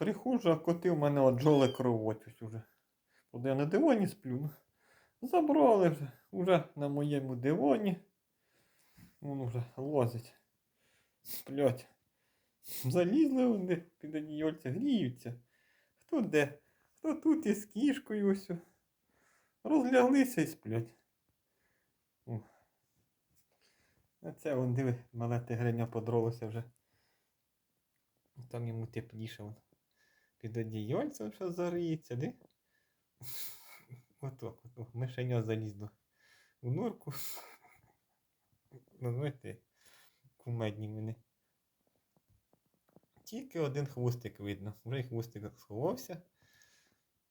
Приходжу, а коти в мене отжоли кровоть ось уже. От я на дивані сплю. Забрали вже. Уже на моєму дивані. Вон уже лазить. Сплять. Залізли вони під одіяльця, гріються. Хто де? Хто тут із кішкою ось. Розляглися і сплять. А це вон диви, мале тигриня подролося вже. Там йому тепліше вон. Під одіяльцем що зариється, де? Отак, от, о, мишеня залізло у норку. Знаєте, кумедні мене. Тільки один хвостик видно. Вже хвостик сховався.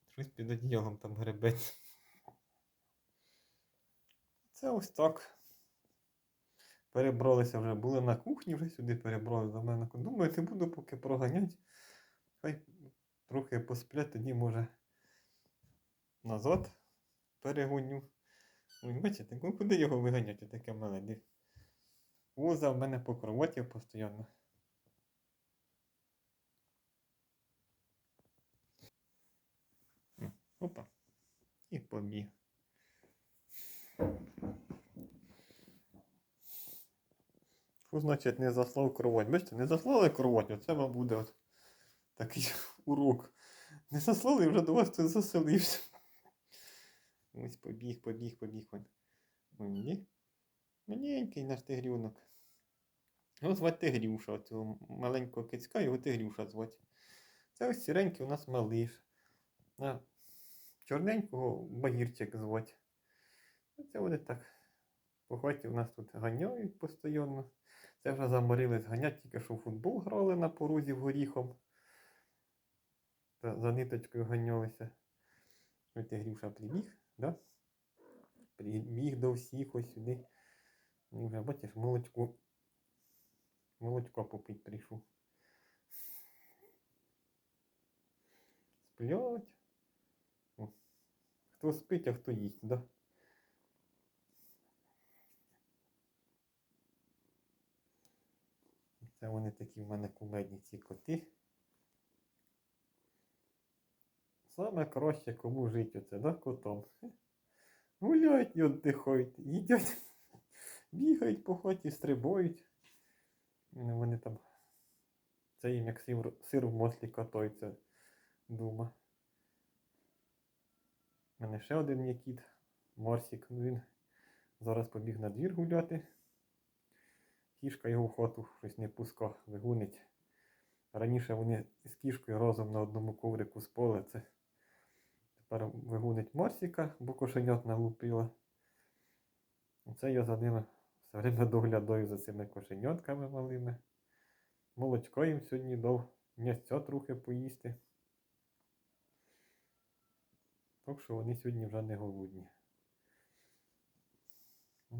Щось під одіялом там гребеться. Це ось так. Перебралися вже, були на кухні, вже сюди перебрали до мене. Думаю, не буду поки проганяти. Хай трохи посплять, тоді може назад перегоню. Ой, бачите, ну куди його виганяти, таке мале. Воза в мене по кроваті постійно. Опа. І побіг. Що значить не заслав кровать? Бачите, не заслали кровать, оце вам буде от такий урок. Не заслали, вже до вас тут заселився. Ось побіг, побіг, побіг. Ой, Маленький наш тигрюнок. Його звати Тигрюша, цього маленького кицька, його Тигрюша звати. Це ось сіренький у нас малиш. А чорненького багірчик звати. Це вони так. По хаті у нас тут ганяють постійно. Це вже заморились ганять, тільки що в футбол грали на порозі в горіхом. Та за ниточкою ганялися. Ось Тигрюша прибіг, да? Прибіг до всіх ось сюди. І вже бачиш, молочку. Молочко попить прийшов. Сплять. Хто спить, а хто їсть, да? Це вони такі в мене кумедні ці коти. Саме краще кому жити оце, да, котом. Гуляють і віддихають, їдять, бігають по хаті, стрибають. Ну, Вони там. Це їм як сир, сир в маслі катаються дома. У мене ще один є кіт, Морсік. Ну, він зараз побіг на двір гуляти. Кішка його в хату щось не пуска, вигонить. Раніше вони з кішкою разом на одному коврику спали. Це тепер вигонить Марсіка, бо кошенят налупила. Оце я за ними все время доглядаю за цими кошенятками малими. Молочко їм сьогодні дав м'ясця трохи поїсти. Так що вони сьогодні вже не голодні.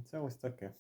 Це ось таке.